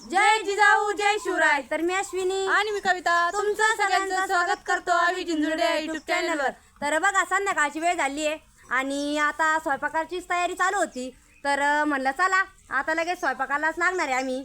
जय जिजाऊ जय शिवराय. तर मी अश्विनी. आणि मी कविता. तुमचं सगळ्यांचं स्वागत करतो आम्ही जिंजुर्डे युट्यूब चॅनलवर तर बघा संध्याकाळची वेळ झाली आहे. आणि आता स्वयंपाकाचीच तयारी चालू होती. तर म्हणलं चला आता लगेच स्वयंपाकालाच लागणार आहे आम्ही.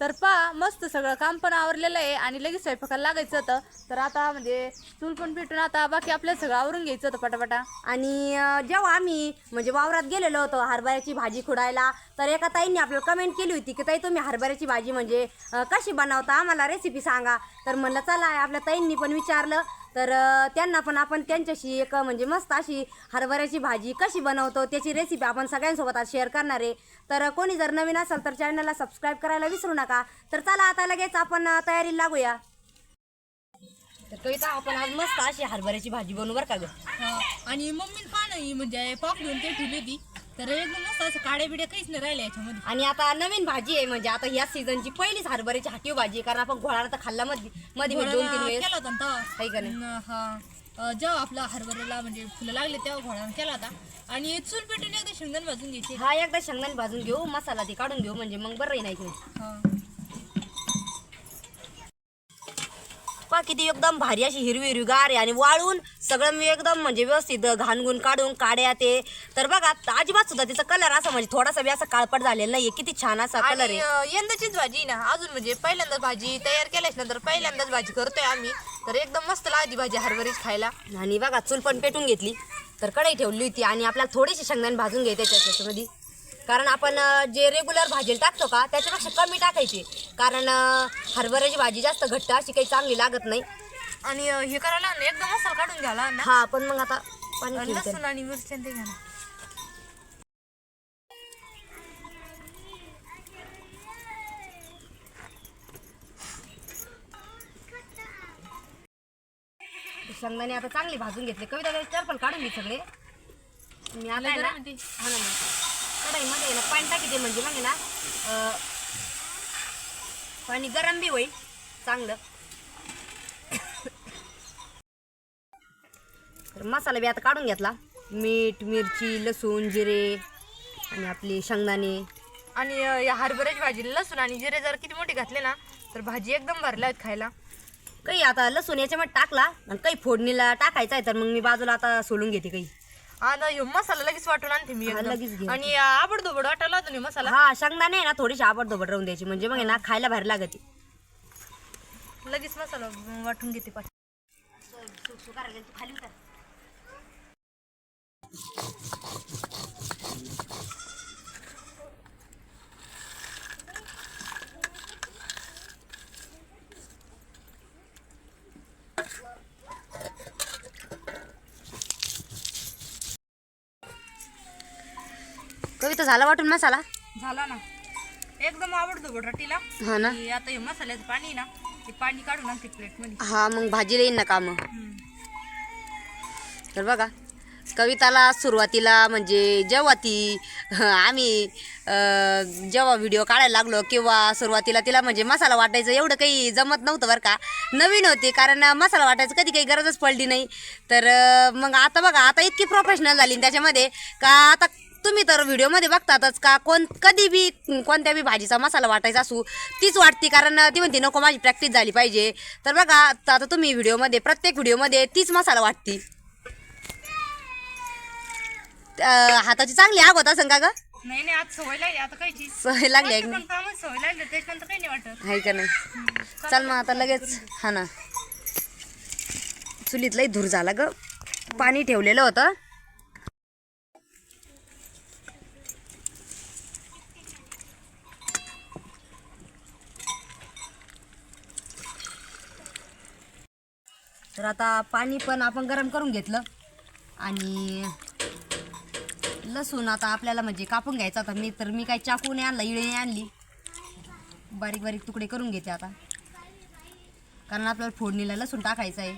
तर पा मस्त सगळं काम पण आवरलेलं आहे आणि लगेच स्वयंपाकाला लागायचं होतं. तर आता म्हणजे चूल पण पेटून आता बाकी आपल्याला सगळं आवरून घ्यायचं होतं पटापटा. आणि अं, जेव्हा आम्ही म्हणजे वावरात गेलेलो होतो हरभऱ्याची भाजी खुडायला तर एका ताईंनी आपल्याला कमेंट केली होती की ताई तुम्ही हरभऱ्याची भाजी म्हणजे अं, कशी बनवता? आम्हाला रेसिपी सांगा. तर म्हणलं चला आपल्या ताईंनी पण विचारलं. तर त्यांना पण आपण त्यांच्याशी एक म्हणजे मस्त अशी हरभऱ्याची भाजी कशी बनवतो त्याची रेसिपी आपण सगळ्यांसोबत आज शेअर करणार आहे. तर कोणी जर नवीन असेल तर चॅनलला सबस्क्राईब करायला विसरू नका. तर चला आता लगेच आपण तयारी तयारीला लागूया. तर कविता आपण आज मस्त अशी हरभऱ्याची भाजी बनवू बरं का गं? आणि मम्मी पाणी म्हणजे पाकडून घेऊन ते ठेवली होती. तर एकदम मस्त असं काड्या बिड्या काहीच नाही राहिल्या याच्यामध्ये आणि आता नवीन भाजी आहे म्हणजे आता या सीझनची पहिलीच हरभऱ्याची हाटीव भाजी आहे कारण आपण घोळाला तर खाल्ला मध्ये मध्ये दोन तीन वेळेस केला होता ना तेव्हा. आहे का नाही? हा अं, जेव्हा आपला हरभऱ्याला म्हणजे फुलं लागले तेव्हा घोळानं केला होता आणि चूल पेटून एकदा शेंगदाणे भाजून घ्यायचे हा एकदा शेंगदाणे भाजून घेऊ मसाला ते काढून घेऊ म्हणजे मग बरं नाही हा. पहा किती एकदम भारी अशी हिरवी हिरवी गार आहे आणि वाळून सगळं मी एकदम म्हणजे व्यवस्थित घाणगुण काढून काड्या ते. तर बघा अजिबात सुद्धा तिचा कलर असा म्हणजे थोडासा बी असा काळपट झालेला नाहीये. किती छान असा कलर आहे. यंदाचीच भाजी ना अजून म्हणजे पहिल्यांदाच भाजी तयार केल्याच नंतर पहिल्यांदाच भाजी करतोय आम्ही. तर एकदम मस्त लागली भाजी हरभरीच खायला. आणि बघा चूल पण पेटून घेतली. तर कढई ठेवली होती आणि आपल्याला थोडीशी शेंगदाणे भाजून घ्यायचे त्याच्यामध्ये. कारण आपण जे रेग्युलर भाजीला टाकतो का त्याच्यापेक्षा कमी टाकायचे. कारण हरभऱ्याची भाजी जास्त घट्ट अशी काही चांगली लागत नाही. आणि हे करायला ना एकदम मसाला काढून घ्याला ना. हा पण मग आता पाणी. लसूण आणि मिरची आणि ते घ्या ना. शेंगदाणे आता चांगली भाजून घेतले. कविता त्याच्यावर पण काढून घे सगळे. मी आता आहे ना गरम आहे ती. हा ना मग. कढईमध्ये आहे ना पाणी टाकीते म्हणजे मग आहे ना अं, पाणी गरम बी होईल. चांगलं. तर मसाला बी आता काढून घेतला. मीठ मिरची लसूण जिरे आणि आपले शेंगदाणे. आणि या हरभऱ्याची भाजी लसूण आणि जिरे जर किती मोठे घातले ना तर भाजी एकदम भरल्या आहेत खायला. काही आता लसूण याच्यामध्ये टाकला आणि काही फोडणीला टाकायचा आहे तर मग मी बाजूला आता सोलून घेते काही. आणि ह्यो मसाला लगेच वाटून आणते मी हा, एकदम. लगेच घे. आणि आबडधोबड वाटायला होतो ना मसाला. हा शेंगदाणे आहे ना थोडीशी आबड धोबड राहून द्यायची. म्हणजे मग आहे ना खायला बाहेर लागते. लगेच मसाला वाटून घेते कविता झाला वाटून मसाला? झाला ना. एकदम आवडतो रटीला. हा ना. की आता हे मसाल्याचं पाणी ना ते पाणी काढून आणते प्लेटमध्ये हा मग भाजीला येईन ना काम? तर बघा कविताला सुरुवातीला म्हणजे जेव्हा ती आम्ही अं, जेव्हा व्हिडिओ काढायला लागलो किंवा सुरुवातीला तिला म्हणजे मसाला वाटायचं एवढं काही जमत नव्हतं बरं का. नवीन होती कारण मसाला वाटायचं कधी काही गरजच पडली नाही. तर अं, मग आता बघा आता इतकी प्रोफेशनल झाली ना त्याच्यामध्ये का आता तुम्ही तर व्हिडिओमध्ये बघतातच का? कोण कधी बी कोणत्या बी भाजीचा मसाला वाटायचा असू तीच वाटती कारण ती म्हणते नको माझी प्रॅक्टिस झाली पाहिजे. तर बघा आता तुम्ही व्हिडिओमध्ये प्रत्येक व्हिडिओमध्ये तीच मसाला वाटती. हाताची चांगली आग होता सांगा ग? नाही नाही आज सवय लागली आता कायची सवय लागली आहे की सवय लागली त्याच्यानंतर काही नाही वाटत. नाही का नाही? चल मग आता लगेच हा ना. चुलीत लई धूर झाला ग. पाणी ठेवलेलं होतं. तर आता पाणी पण आपण गरम करून घेतलं. आणि लसूण आता आपल्याला म्हणजे कापून घ्यायचा. आता मी तर मी काही चाकू नाही आणला इळे नाही आणली. बारीक बारीक तुकडे करून घेते आता. कारण आपल्याला फोडणीला लसूण टाकायचं आहे.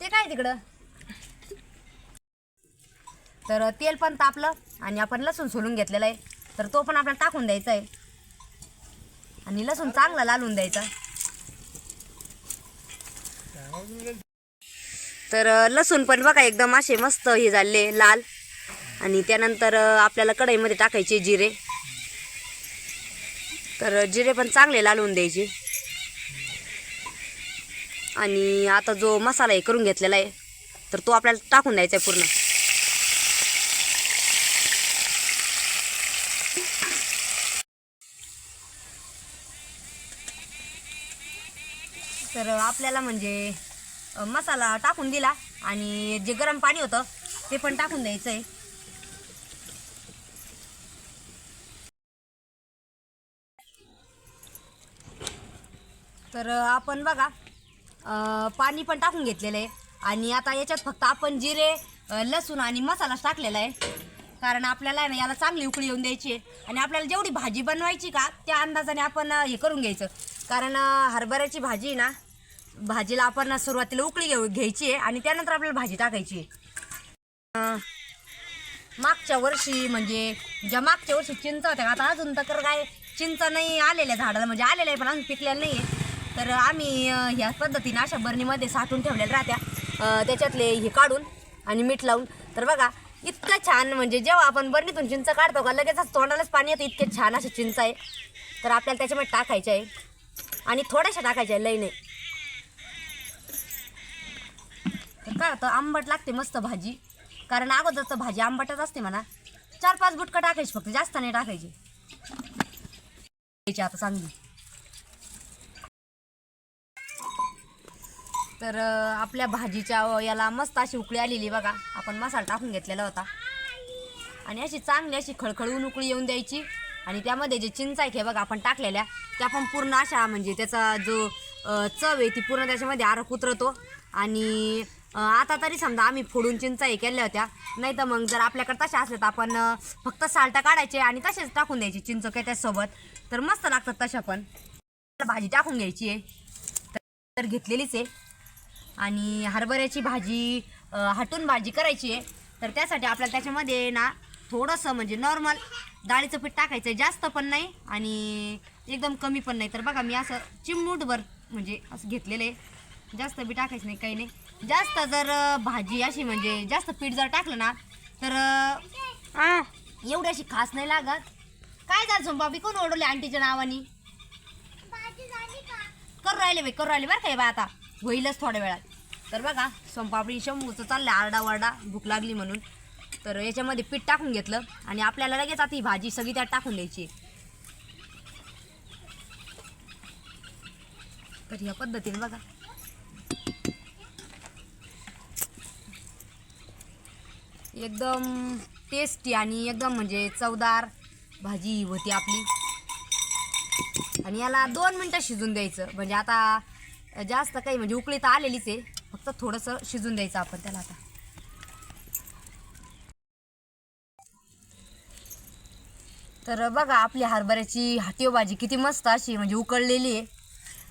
ते काय तिकडं? तर तेल पण तापलं आणि आपण लसूण सोलून घेतलेलं आहे. तर तो पण आपल्याला टाकून द्यायचा आहे. आणि लसूण चांगला लालून द्यायचा. तर लसूण पण बघा एकदम असे मस्त हे झाले लाल. आणि त्यानंतर आपल्याला कढईमध्ये टाकायचे जिरे. तर जिरे पण चांगले लालवून द्यायचे. आणि आता जो मसाला हे करून घेतलेला आहे तर तो आपल्याला टाकून द्यायचा आहे पूर्ण. तर आपल्याला म्हणजे मसाला टाकून दिला आणि जे गरम पाणी होतं ते पण टाकून द्यायचं आहे तर आपण बघा पाणी पण टाकून घेतलेलं आहे. आणि आता याच्यात फक्त आपण जिरे लसूण आणि मसालाच टाकलेला आहे. कारण आपल्याला आहे ना याला चांगली उकळी येऊन द्यायची आहे. आणि आपल्याला जेवढी भाजी बनवायची का त्या अंदाजाने आपण हे करून घ्यायचं. कारण हरभऱ्याची भाजी आहे ना भाजीला आपण सुरुवातीला उकळी घेऊ घ्यायची आहे आणि त्यानंतर आपल्याला भाजी टाकायची आहे. मागच्या वर्षी म्हणजे ज्या मागच्या वर्षी चिंच होत्या आता अजून तर काय चिंच नाही आलेल्या झाडाला म्हणजे आलेल्या आहे पण अजून पिकलेलं नाही आहे तर आम्ही ह्या पद्धतीने अशा बरणीमध्ये साठवून ठेवलेल्या राहत्या. त्याच्यातले हे काढून आणि मीठ लावून. तर बघा इतकं छान म्हणजे जेव्हा आपण बरणीतून चिंच काढतो का लगेचच तोंडालाच पाणी येतं. इतके छान असे चिंच आहे. तर आपल्याला त्याच्यामध्ये टाकायचे आहे. आणि थोड्याशा टाकायच्या आहे लई नाही तर काय होतं आंबट लागते मस्त भाजी. कारण अगोदरचं भाजी आंबटच असते म्हणा. चार पाच गुटकं टाकायची फक्त जास्त नाही टाकायची. आता चांगली. तर आपल्या भाजीच्या याला मस्त अशी उकळी आलेली बघा. आपण मसाला टाकून घेतलेला होता. आणि अशी चांगली अशी खळखळून उकळी येऊन द्यायची. आणि त्यामध्ये जे चिंच आहे बघा आपण टाकलेल्या. त्या पण पूर्ण अशा म्हणजे त्याचा जो चव आहे ती पूर्ण त्याच्यामध्ये आरक उतरतो आणि आता तरी समजा आम्ही फोडून चिंचाई केल्या होत्या. नाही तर मग जर आपल्याकडे तशा असल्या तर आपण फक्त साल्टा काढायचे आणि तसेच टाकून द्यायचे चिंच त्यासोबत तर मस्त लागतात तशा पण. भाजी टाकून घ्यायची आहे. तर घेतलेलीच आहे. आणि हरभऱ्याची भाजी हटून भाजी करायची आहे. तर त्यासाठी आपल्याला त्याच्यामध्ये ना थोडंसं म्हणजे नॉर्मल डाळीचं पीठ टाकायचं आहे. जास्त पण नाही आणि एकदम कमी पण नाही. तर बघा मी असं चिमूटभर म्हणजे असं घेतलेलं आहे. जास्त बी टाकायचं नाही काही नाही. जास्त जर भाजी अशी म्हणजे जास्त पीठ जर टाकलं ना तर एवढी अशी खास नाही लागत. काय झालं सोमबाबी कोण ओढवले आंटीच्या नावानी? करू राहिले बाई करू राहिले बरं का हे बाय आता. होईलच थोड्या वेळात. तर बघा सोमपापडी शंभूचं चाललं आरडा वारडा भूक लागली म्हणून. तर याच्यामध्ये पीठ टाकून घेतलं आणि आपल्याला लगेच आता ही भाजी सगळी त्यात टाकून द्यायची तर ह्या पद्धतीने बघा. एकदम टेस्टी आणि एकदम म्हणजे चवदार भाजी होती आपली. आणि याला दोन मिनटं शिजून द्यायचं. म्हणजे आता जास्त काही म्हणजे उकळी तर आलेलीच आहे. फक्त थोडंसं शिजून द्यायचं आपण त्याला आता. तर बघा आपली हरभऱ्याची हातीव भाजी किती मस्त अशी म्हणजे उकळलेली आहे.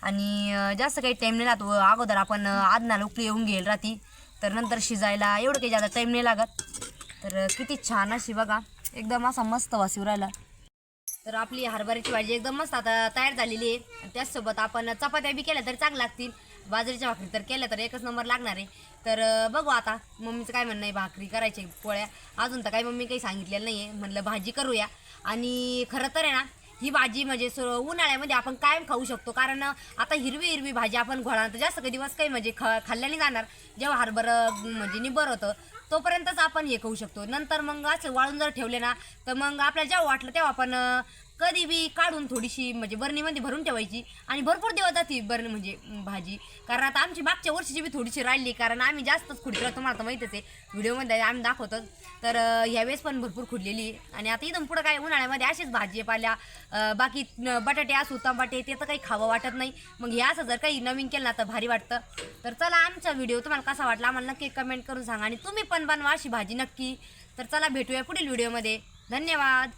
आणि जास्त काही टाईम नाही लागत अगोदर आपण आदनाला उकळी येऊन घेईल राहती तर नंतर शिजायला एवढं काही जास्त टाईम नाही लागत. तर किती छान अशी बघा. एकदम असा मस्त वास राहिला. तर आपली हरभऱ्याची भाजी एकदम मस्त आता तयार झालेली आहे. आणि त्याचसोबत आपण चपात्या बी केल्या तरी चांगल्या लागतील. बाजरीच्या भाकरी तर केल्या तर एकच नंबर लागणार आहे. तर बघू आता मम्मीचं काय म्हणणं आहे. भाकरी करायची पोळ्या. अजून तर काही मम्मी काही सांगितलेलं नाही आहे म्हणलं भाजी करूया. आणि खरं तर आहे ना ही भाजी म्हणजे स उन्हाळ्यामध्ये आपण कायम खाऊ शकतो. कारण आता हिरवी हिरवी भाजी आपण घोळा तर जास्त काही दिवस काही म्हणजे ख खाल्ल्याने जाणार. जेव्हा हरभरं म्हणजे निबर होतं तोपर्यंतच आपण हे खाऊ शकतो. नंतर मग असं वाळून जर ठेवले ना तर मग आपल्याला जेव्हा वाटलं तेव्हा आपण कधी बी काढून थोडीशी म्हणजे बरणीमध्ये भरून ठेवायची आणि भरपूर दिवस जाते बरणी म्हणजे भाजी. कारण आता आमची मागच्या वर्षीची बी थोडीशी राहिली कारण आम्ही जास्तच खुडतो तुम्हाला तर माहितच आहे. व्हिडिओमध्ये आम्ही दाखवतो. तर ह्यावेळेस पण भरपूर खुडलेली आणि आता इथून पुढं काय उन्हाळ्यामध्ये असेच भाजी पाल्या. बाकी बटाटे असू टमाटे ते तर काही खावं वाटत नाही. मग हे असं जर काही नवीन केलं ना तर भारी वाटतं. तर चला आमचा व्हिडिओ तुम्हाला कसा वाटला आम्हाला नक्की कमेंट करून सांगा. आणि तुम्ही पण बनवा अशी भाजी नक्की. तर चला भेटूया पुढील व्हिडिओमध्ये. धन्यवाद.